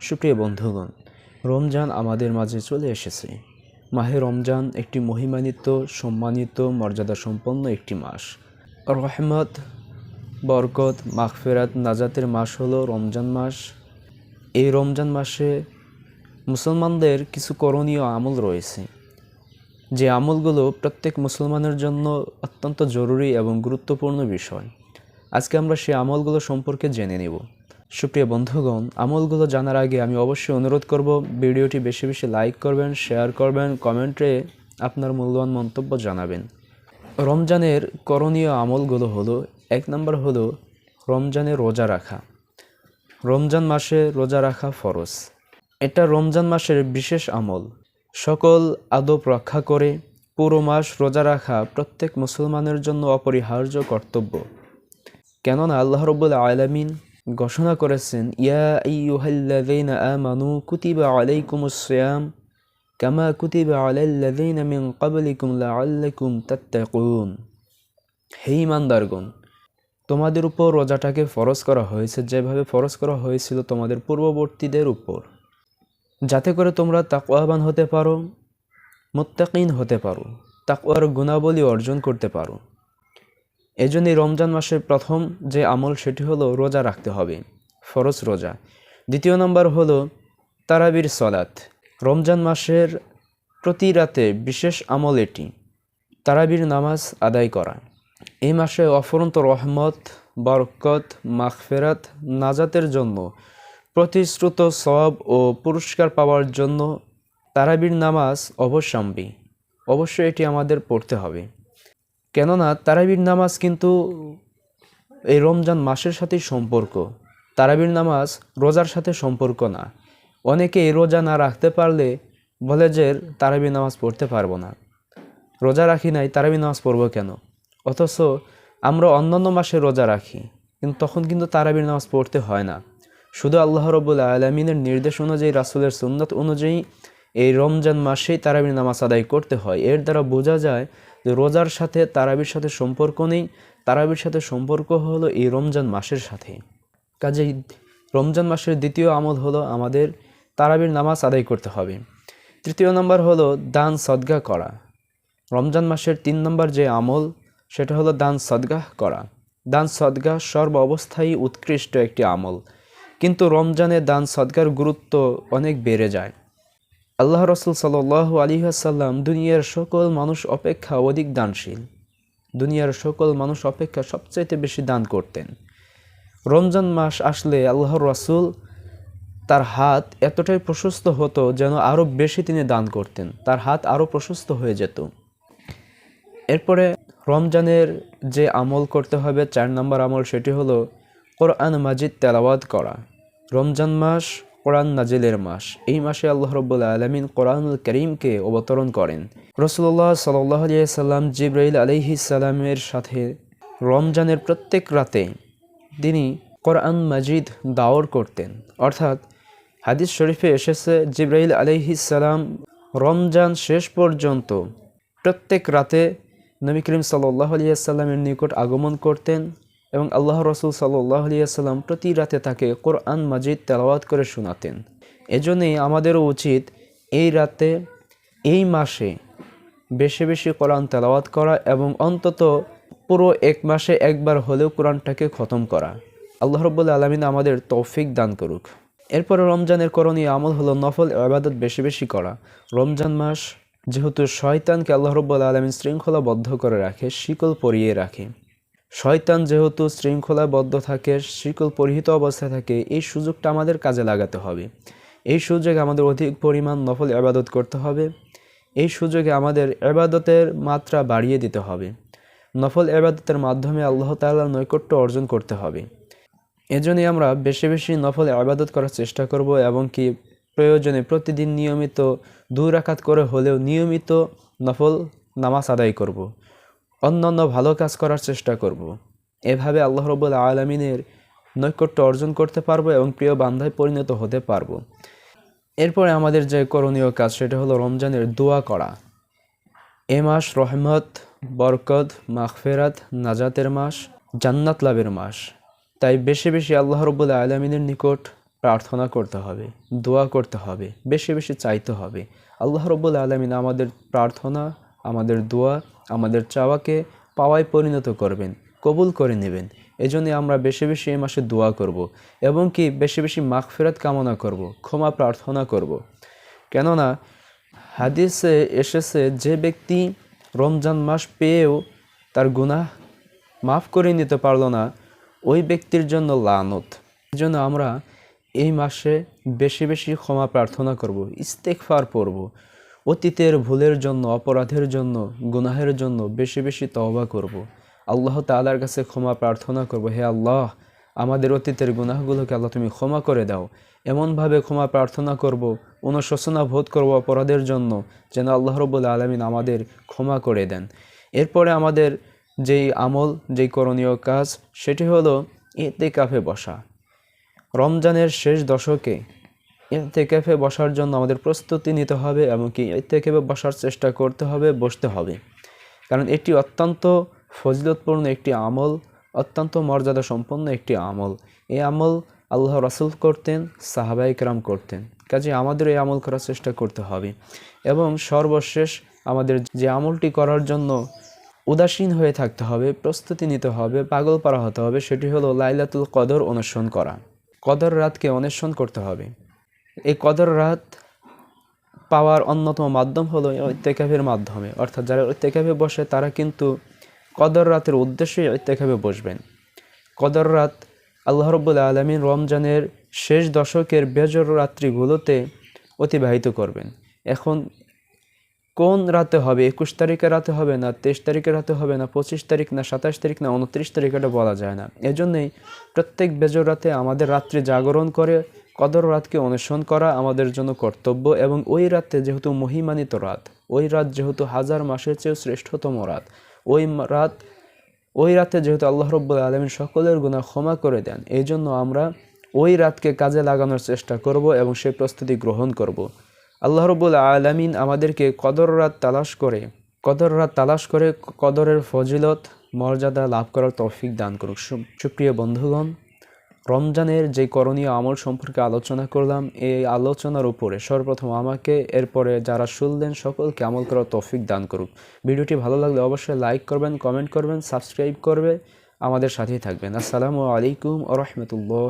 সুপ্রিয় বন্ধুগণ, রমজান আমাদের মাঝে চলে এসেছে। মাহে রমজান একটি মহিমান্বিত, সম্মানিত মর্যাদা সম্পন্ন একটি মাস। রহমত, বরকত, মাগফেরাত, নাজাতের মাস হলো রমজান মাস। এই রমজান মাসে মুসলমানদের কিছু করণীয় আমল রয়েছে। যে আমলগুলো প্রত্যেক মুসলমানের জন্য অত্যন্ত জরুরি এবং গুরুত্বপূর্ণ বিষয়। আজকে আমরা সেই আমলগুলো সম্পর্কে জেনে নেব। সুপ্রিয় বন্ধুগণ, আমলগুলো জানার আগে আমি অবশ্যই অনুরোধ করব, ভিডিওটি বেশি বেশি লাইক করবেন, শেয়ার করবেন, কমেন্টে আপনার মূল্যবান মন্তব্য জানাবেন। রমজানের করণীয় আমলগুলো হলো, এক নম্বর হলো রমজানে রোজা রাখা। রমজান মাসে রোজা রাখা ফরজ। এটা রমজান মাসের বিশেষ আমল। সকল আদব রক্ষা করে পুরো মাস রোজা রাখা প্রত্যেক মুসলমানের জন্য অপরিহার্য কর্তব্য। কেননা আল্লাহ রব্বুল আলামিন ঘোষণা করেছেন, ইয়া আইয়ুহাল্লাযীনা আমানু কুতিবা আলাইকুমুস কামা কুতিবা আলাল্লাযীনা হে ইমানদারগণ, তোমাদের উপর রোজাটাকে ফরজ করা হয়েছে, যেভাবে ফরজ করা হয়েছিল তোমাদের পূর্ববর্তীদের উপর। যাতে করে তোমরা তাকওয়াবান হতে পারো, মোত্তাকিন হতে পারো, তাকওয়ার গুণাবলী অর্জন করতে পারো। এজন্যই রমজান মাসের প্রথম যে আমল সেটি হলো রোজা রাখতে হবে, ফরজ রোজা। দ্বিতীয় নম্বর হলো তারাবির সলাত রমজান মাসের প্রতি রাতে বিশেষ আমল এটি, তারাবির নামাজ আদায় করা। এই মাসে অফরন্ত রহমত, বরকত মাখফেরাত নাজাতের জন্য, প্রতিশ্রুত সব ও পুরস্কার পাওয়ার জন্য তারাবির নামাজ অবশ্যম্বী অবশ্যই এটি আমাদের পড়তে হবে। কেননা তারাবির নামাজ কিন্তু এই রমজান মাসের সাথেই সম্পর্ক। তারাবির নামাজ রোজার সাথে সম্পর্ক না। অনেকে এই রোজা না রাখতে পারলে বলে যে তারাবির নামাজ পড়তে পারব না। রোজা রাখি নাই, তারাবির নামাজ পড়ব কেন? অথচ আমরা অন্যান্য মাসে রোজা রাখি, কিন্তু তখন কিন্তু তারাবির নামাজ পড়তে হয় না। শুধু আল্লাহ রবুল্লা আলমিনের নির্দেশ অনুযায়ী, রাসুলের সুন্নত অনুযায়ী এই রমজান মাসেই তারাবির নামাজ আদায় করতে হয়। এর দ্বারা বোঝা যায় যে রোজার সাথে তারাবির সাথে সম্পর্ক নেই। তারাবির সাথে সম্পর্ক হলো এই রমজান মাসের সাথে। কাজেই রমজান মাসের দ্বিতীয় আমল হলো আমাদের তারাবির নামাজ আদায় করতে হবে। তৃতীয় নম্বর হলো দান সদগা করা। রমজান মাসের তিন নম্বর যে আমল, সেটা হলো দান সদগাহ করা। দান সদগাহ সর্ব অবস্থায় উৎকৃষ্ট একটি আমল। কিন্তু রমজানে দান সদগার গুরুত্ব অনেক বেড়ে যায়। আল্লাহ রসুল সাল আলী আসাল্লাম দুনিয়ার সকল মানুষ অপেক্ষা অধিক দানশীল। দুনিয়ার সকল মানুষ অপেক্ষা সবচাইতে বেশি দান করতেন। রমজান মাস আসলে আল্লাহর রসুল তার হাত এতটাই প্রশস্ত হতো যেন আরও বেশি তিনি দান করতেন। তার হাত আরও প্রশস্ত হয়ে যেত। এরপরে রমজানের যে আমল করতে হবে, চার নম্বর আমল সেটি হলো কোরআন মাজিদ তেলাওয়াত করা। রমজান মাস কোরআন নাজিলের মাস। এই মাসে আল্লাহ রব্বুল আলমিন কোরআনুল করিমকে অবতরণ করেন। রসুল্লাহ সাল্লাহ সাল্লাম জিব্রাইল আলহি সাল্লামের সাথে রমজানের প্রত্যেক রাতে তিনি কোরআন মাজিদ দাওর করতেন। অর্থাৎ হাদিস শরীফে এসেছে, জিব্রাইল আলহি সাল্লাম রমজান শেষ পর্যন্ত প্রত্যেক রাতে নবী করিম সাল্লাহ আলিয়াল্লামের নিকট আগমন করতেন। এবং আল্লাহ রসুল সাল্লাহ আলিয়াল্লাম প্রতি রাতে তাকে কোরআন মাজিদ তেলাওয়াত করে শোনাতেন। এজন্যই আমাদেরও উচিত এই রাতে, এই মাসে বেশি বেশি কোরআন তেলাওয়াত করা এবং অন্তত পুরো এক মাসে একবার হলেও কোরআনটাকে খতম করা। আল্লাহ রব্বুল্লা আলমিন আমাদের তৌফিক দান করুক। এরপরে রমজানের করণীয় আমল হলো নফল আবাদত বেশি বেশি করা। রমজান মাস যেহেতু শয়তানকে আল্লাহ রব্বুল আলমিন শৃঙ্খলাবদ্ধ করে রাখে, শিকল পরিয়ে রাখে। শয়তান যেহেতু শৃঙ্খলাবদ্ধ থাকে, শিকল পরিহিত অবস্থায় থাকে, এই সুযোগটা আমাদের কাজে লাগাতে হবে। এই সুযোগে আমাদের অধিক পরিমাণ নফল আবাদত করতে হবে। এই সুযোগে আমাদের আবাদতের মাত্রা বাড়িয়ে দিতে হবে। নফল আবাদতের মাধ্যমে আল্লাহ তাল্লাহ নৈকট্য অর্জন করতে হবে। এজন্যই আমরা বেশি বেশি নফল আবাদত করার চেষ্টা করব এবং কি প্রয়োজনে প্রতিদিন নিয়মিত দুই রাকাত করে হলেও নিয়মিত নফল নামাজ আদায় করব। অন্যান্য ভালো কাজ করার চেষ্টা করব। এভাবে আল্লাহ রবুল আলমিনের নৈকট্য অর্জন করতে পারব এবং প্রিয় বান্ধায় পরিণত হতে পারব। এরপরে আমাদের যে করণীয় কাজ, সেটা হলো রমজানের দোয়া করা। এ মাস রহমত, বরকত মাখফেরাত নাজাতের মাস, জান্নাত লাভের মাস। তাই বেশি বেশি আল্লাহ রবুল্লা আলমিনের নিকট প্রার্থনা করতে হবে, দোয়া করতে হবে, বেশি বেশি চাইতে হবে। আল্লাহ রব্বুল আলমিন আমাদের প্রার্থনা, আমাদের দোয়া আমাদের চাওয়াকে পাওয়ায় পরিণত করবেন, কবুল করে নেবেন। এজন্য আমরা বেশি বেশি এই মাসে দোয়া করব এবং কি বেশি বেশি মাগফিরাত কামনা করব, ক্ষমা প্রার্থনা করব। কেননা হাদিসে এসেছে, যে ব্যক্তি রমজান মাস পেয়েও তার গুনাহ মাফ করে নিতে পারল না, ওই ব্যক্তির জন্য লানত। জন্য আমরা এই মাসে বেশি বেশি ক্ষমা প্রার্থনা করব ইস্তেকফার পড়ব। অতীতের ভুলের জন্য, অপরাধের জন্য, গুনাহের জন্য বেশি বেশি তওবা করব। আল্লাহ তাআলার কাছে ক্ষমা প্রার্থনা করব, হে আল্লাহ, আমাদের অতীতের গুনাহগুলোকে আল্লাহ তুমি ক্ষমা করে দাও। এমনভাবে ক্ষমা প্রার্থনা করব, অনুশোচনা বোধ করব অপরাধের জন্য, যেন আল্লাহ রব্বুল আলমিন আমাদের ক্ষমা করে দেন। এরপরে আমাদের যেই আমল, যেই করণীয় কাজ, সেটি হলো এতে কাফে বসা। রমজানের শেষ দশকে এতে ক্যাফে বসার জন্য আমাদের প্রস্তুতি নিতে হবে এমনকি এতে ক্যাফে বসার চেষ্টা করতে হবে, বসতে হবে। কারণ এটি অত্যন্ত ফজিলতপূর্ণ একটি আমল, অত্যন্ত মর্যাদা সম্পন্ন একটি আমল। এই আমল আল্লাহ রাসুল করতেন সাহাবাই কেরাম করতেন। কাজে আমাদের এই আমল করার চেষ্টা করতে হবে। এবং সর্বশেষ আমাদের যে আমলটি করার জন্য উদাসীন হয়ে থাকতে হবে, প্রস্তুতি নিতে হবে পাগল পারা হতে হবে, সেটি হলো লাইলাতুল কদর অনুসরণ করা। কদর রাতকে অন্বেষণ করতে হবে। এই কদর রাত পাওয়ার অন্যতম মাধ্যম হলো ঐত্যাকাভের মাধ্যমে। অর্থাৎ যারা ঐত্যাকাভে বসে, তারা কিন্তু কদর রাতের উদ্দেশ্যে ঐত্যাকাভে বসবেন। কদর রাত আল্লাহ রব্বুল আলমিন রমজানের শেষ দশকের বেজর রাত্রিগুলোতে অতিবাহিত করবেন। এখন কোন রাতে হবে? একুশ তারিখে রাতে হবে না, তেইশ তারিখে রাতে হবে না, পঁচিশ তারিখ না, সাতাশ তারিখ না, উনত্রিশ তারিখ এটা বলা যায় না। এজন্যই প্রত্যেক বেজর রাতে আমাদের রাত্রি জাগরণ করে, কদর রাতকে অনুসরণ করা আমাদের জন্য কর্তব্য এবং ওই রাতে যেহেতু মহিমানিত রাত, ওই রাত যেহেতু হাজার মাসের চেয়েও শ্রেষ্ঠতম রাত, ওই রাত, ওই রাতে যেহেতু আল্লাহ রব্বুল আলমিন সকলের গুণা ক্ষমা করে দেন এই জন্য আমরা ওই রাতকে কাজে লাগানোর চেষ্টা করব এবং সেই প্রস্তুতি গ্রহণ করব। আল্লাহ রব্বুল আলমিন আমাদেরকে কদর রাত তালাশ করে, কদর রাত তালাশ করে কদরের ফজিলত, মর্যাদা লাভ করার তৌফিক দান করুক। সুপ্রিয় বন্ধুগণ, রমজানের যে করণীয় আমল সম্পর্কে আলোচনা করলাম, এই আলোচনার উপরে সর্বপ্রথম আমাকে, এরপরে যারা শুনলেন সকলকে আমল করার তৌফিক দান করুক। ভিডিওটি ভালো লাগলে অবশ্যই লাইক করবেন, কমেন্ট করবেন, সাবস্ক্রাইব করবে আমাদের সাথেই থাকবেন। আসসালামু আলাইকুম আ রহমতুল্লাহ।